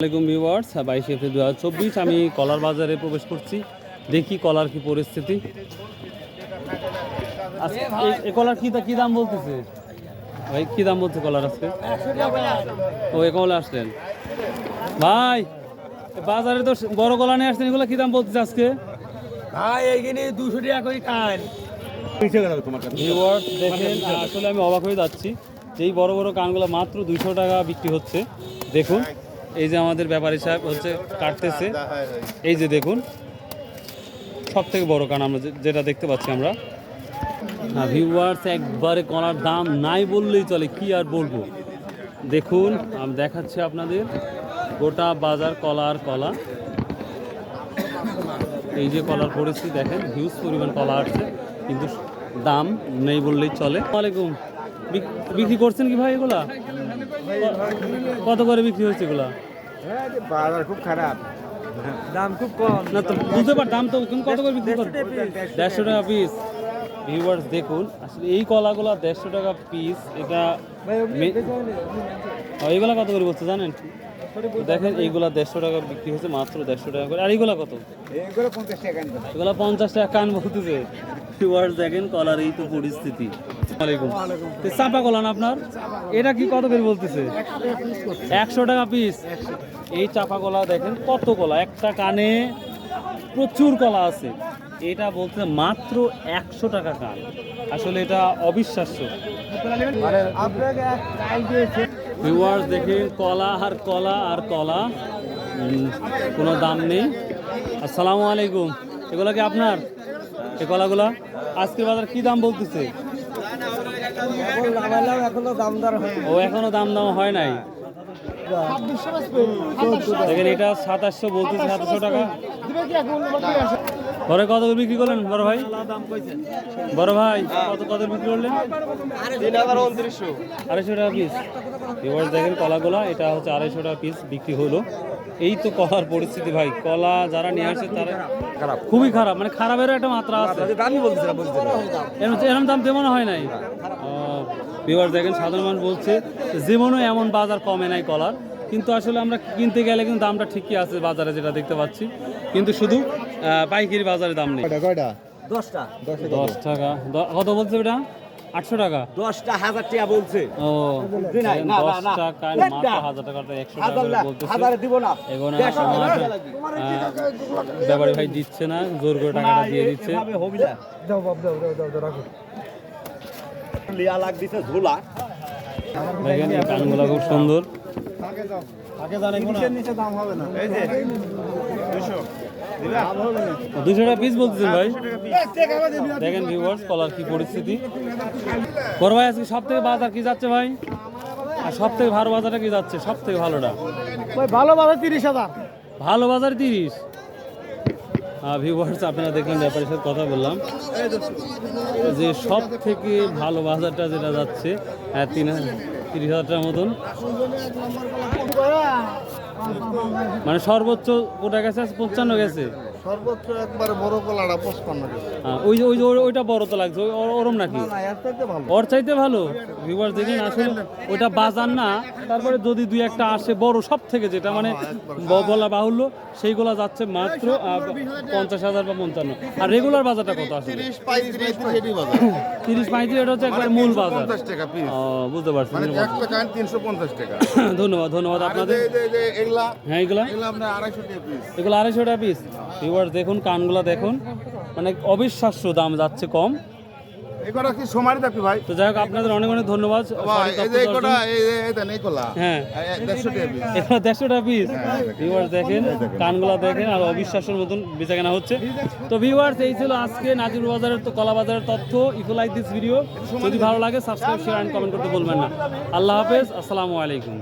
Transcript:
আসসালামাইকুম ভিউয়ার্স বাইশে এপ্রিল দু হাজার চব্বিশ আমি কলার বাজারে প্রবেশ করছি। দেখি কলার কি পরিস্থিতি। এই- কলার কি কি দাম বলতেছে? ভাই কি দাম বলছে কলার আজকে? ও এ কলা আসলেন। ভাই বাজারে তো বড় কলা নিয়ে আসছেন এগুলো কি দাম বলতেছে আজকে? ভাই এইখানে দুশো টাকা করে খান ভিউয়ার্স দেখেন আসলে আমি অবাক হয়ে যাচ্ছি। যে এই বড় বড় কানগুলো মাত্র দুইশো টাকা বিক্রি হচ্ছে দেখুন। এই যে আমাদের ব্যাপারী সাহেব হচ্ছে কাটতেছে। এই যে দেখুন সব থেকে বড় কান আমরা যে- যেটা দেখতে পাচ্ছি আমরা। ভিউয়ার্স একবারে কলার দাম নাই বললেই চলে কি আর বলব? দেখুন আমি দেখাচ্ছি আপনাদের গোটা বাজার কলার কলা। এই যে কলার পরিস্থিতি দেখেন হিউজ পরিমাণ কলা আসছে কিন্তু দাম নেই বললেই চলে। ওয়ালাইকুম বিক- বিক্রি করছেন কি ভাই এগুলা? কত করে বিক্রি হচ্ছে এগুলা? বাজার খুব খারাপ। দাম খুব কম। না তো বুঝতে পার দাম তো কত করে বিক্রি করেন দেড়শো টাকা পিস ভিউয়ার্স দেখুন আসলে এই কলাগুলো দেড়শো টাকা পিস এটা এইগুলা কত করে বলছে জানেন? দেখেন এইগুলা দেড়শো টাকা বিক্রি হচ্ছে মাত্র দেড়শো টাকা করে। আর এইগুলা কত? এগুলো পঞ্চাশ টাকা এগুলো পঞ্চাশ টাকা কান বলতেছে। ভিউয়ার্স দেখেন কলার এই তো পরিস্থিতি। চাপা কলান আপনার? এটা কি কত করে বলতেছে? একশো টাকা পিস এই চাপা কলা দেখেন কত কলা একটা কানে প্রচুর কলা আছে। এটা বলতে মাত্র একশো টাকা কান। আসলে এটা অবিশ্বাস্য। ভিউয়ার্স দেখেন, কলা আর কলা আর কলা। কোনো দাম নেই। আসসালামু আলাইকুম। এগুলো কি আপনার? এই কলাগুলা আজকের বাজার কি দাম বলতেছে এখন লাগাইলাম এখনও দাম দর হয় ও এখনও দাম দাম হয় নাই। দেখেন এটা সাতাশশো বলতেছে সাতাশশো টাকা। পরে কত করে বিক্রি করলেন বড় ভাই? বড় ভাই কত কত বিক্রি করলেন? আড়াইশো টাকা পিস এবার দেখেন কলাগুলা এটা হচ্ছে আড়াইশো টাকা পিস বিক্রি হলো। এই তো কলার পরিস্থিতি ভাই কলা যারা নিয়ে আসে তারা খারাপ। খুবই খারাপ মানে খারাপেরও একটা মাত্রা আছে। দামই বলছিলাম এরম দাম তেমন হয় নাই। বিবার দেখেন সাধারণ মানুষ বলছে যেমনও এমন বাজার কমে নাই কলার। কিন্তু আসলে আমরা কিনতে গেলে কিন্তু দামটা ঠিকই আছে বাজারে যেটা দেখতে পাচ্ছি। কিন্তু শুধু পাইকারি বাজারে দাম নেই। দশটা। দশ টাকা। কত বলছে এটা আটশো টাকা? দশটা হাজার টাকা বলছে। ও দশ না, না। টাকায় হাজার টাকাটা একশো টাকা বলতেছে। ব্যাপারী ভাই দিচ্ছে না জোর করে টাকাটা দিয়ে দিচ্ছে। লিয়া লাগ দিছে ঝোলা। দেখেন এই কানগুলো খুব সুন্দর। নিচে দাম হবে না। এই যে 200 দুশো টাকা পিস বলতেছেন ভাই? দেখেন ভিউয়ার্স কলার কি পরিস্থিতি। বড় ভাই আজকে সব থেকে বাজার কি যাচ্ছে ভাই? আর সব থেকে ভালো বাজারটা কি যাচ্ছে? সব থেকে ভালোটা? ভাই ভালো ভালো তিরিশ হাজার। ভালো বাজার তিরিশ? ভিউয়ার্স আপনারা দেখলেন ব্যাপারের সাথে কথা বললাম। যে সব থেকে ভালো বাজারটা যেটা যাচ্ছে তিন তিরিশ হাজার টাকার মতন। মানে সর্বোচ্চ কোটা গেছে? পঞ্চান্ন গেছে। সর্বোচ্চ একবার বড় কলাটা পঁচপান্ন ওই ওই ওইটা বড় তো লাগছে ওর- ওরম নাকি? চাইতে ভালো। ওর চাইতে ভালো? ভিউয়ার দেখেন আসলে ওইটা বাজার না তারপরে যদি দুই একটা আসে বড় সব থেকে যেটা মানে বলা বাহুল্য সেইগুলা যাচ্ছে মাত্র পঞ্চাশ হাজার বা পঞ্চান্ন। আর রেগুলার বাজারটা কত আসলে? তিরিশ পঁয়ত্রিশ এটি হচ্ছে একবার মূল বাজার। পঞ্চাশ টাকা পিস ও, বুঝতে পারছি মানে একটা কান তিনশো পঞ্চাশ টাকা। ধন্যবাদ ধন্যবাদ আপনাদের। এই যে- এই যে এগুলা হ্যাঁ এগুলা? এগুলা আড়াইশো টাকা পিস এগুলো আড়াইশো টাকা পিস ভিউয়ার দেখুন কানগুলা দেখুন। মানে অবিশ্বাস্য দাম যাচ্ছে কম। এগুলা কি সোমারি থাকবে ভাই? তো যাই হোক আপনাদের অনেক অনেক ধন্যবাদ। এই যে এগুলা এই এটা নেই কলা। হ্যাঁ। দেড়শো টাকা পিস এগুলো দেড়শো টাকা পিস ভিউয়ার্স দেখেন। কানগুলা দেখেন আর অবিশ্বাসের মতন বেচা হচ্ছে। তো ভিউয়ার্স এই ছিল আজকে নাজির বাজারের তো কলা বাজারের তথ্য। ইফ লাইক দিস ভিডিও যদি ভালো লাগে সাবস্ক্রাইব শেয়ার অ্যান্ড কমেন্ট করতে বলবেন না। আল্লাহ হাফেজ আসসালামু আলাইকুম।